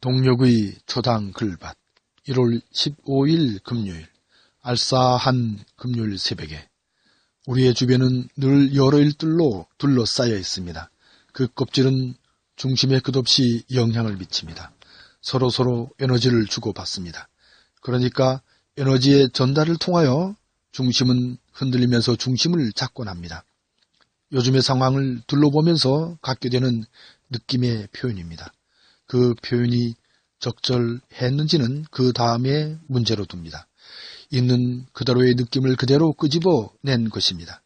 동력의 초당 글밭 1월 15일 금요일 알싸한 금요일 새벽에 우리의 주변은 늘 여러 일들로 둘러싸여 있습니다. 그 껍질은 중심에 끝없이 영향을 미칩니다. 서로 서로 에너지를 주고받습니다. 그러니까 에너지의 전달을 통하여 중심은 흔들리면서 중심을 잡곤 합니다. 요즘의 상황을 둘러보면서 갖게 되는 느낌의 표현입니다. 그 표현이 적절했는지는 그 다음에 문제로 둡니다. 있는 그대로의 느낌을 그대로 끄집어 낸 것입니다.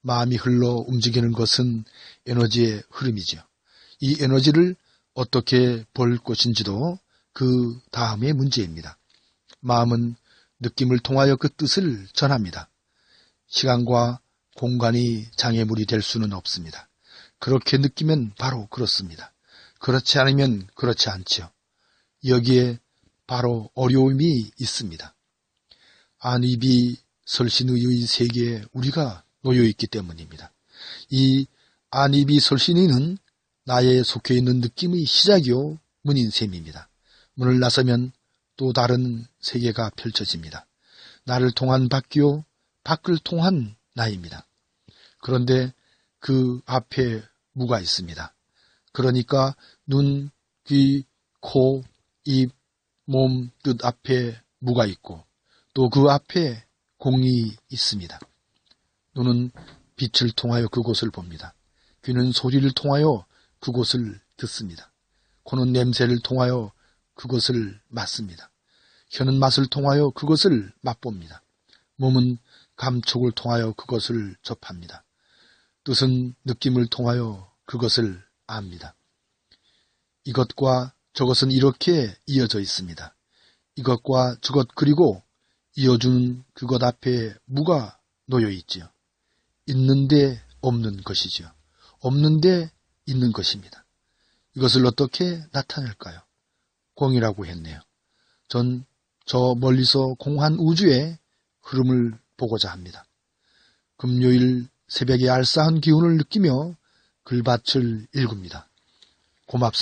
마음이 흘러 움직이는 것은 에너지의 흐름이지요. 이 에너지를 어떻게 볼 것인지도 그 다음의 문제입니다. 마음은 느낌을 통하여 그 뜻을 전합니다. 시간과 공간이 장애물이 될 수는 없습니다. 그렇게 느끼면 바로 그렇습니다. 그렇지 않으면 그렇지 않지요. 여기에 바로 어려움이 있습니다. 안입이 설신의의 세계에 우리가 놓여 있기 때문입니다. 이 안입이 설신의는 나에 속해 있는 느낌의 시작이요 문인 셈입니다. 문을 나서면 또 다른 세계가 펼쳐집니다. 나를 통한 밖이요 밖을 통한 나입니다. 그런데 그 앞에 무가 있습니다. 그러니까 눈, 귀, 코, 입, 몸, 뜻 앞에 무가 있고 또 그 앞에 공이 있습니다. 눈은 빛을 통하여 그곳을 봅니다. 귀는 소리를 통하여 그곳을 듣습니다. 코는 냄새를 통하여 그것을 맡습니다. 혀는 맛을 통하여 그것을 맛봅니다. 몸은 감촉을 통하여 그것을 접합니다. 뜻은 느낌을 통하여 그것을 압니다. 이것과 저것은 이렇게 이어져 있습니다. 이것과 저것 그리고 이어주는 그것 앞에 무가 놓여 있지요. 있는데 없는 것이지요. 없는데 있는 것입니다. 이것을 어떻게 나타낼까요? 공이라고 했네요. 전 저 멀리서 공한 우주의 흐름을 보고자 합니다. 금요일 새벽에 알싸한 기운을 느끼며 글밭을 읽습니다. 고맙습니다.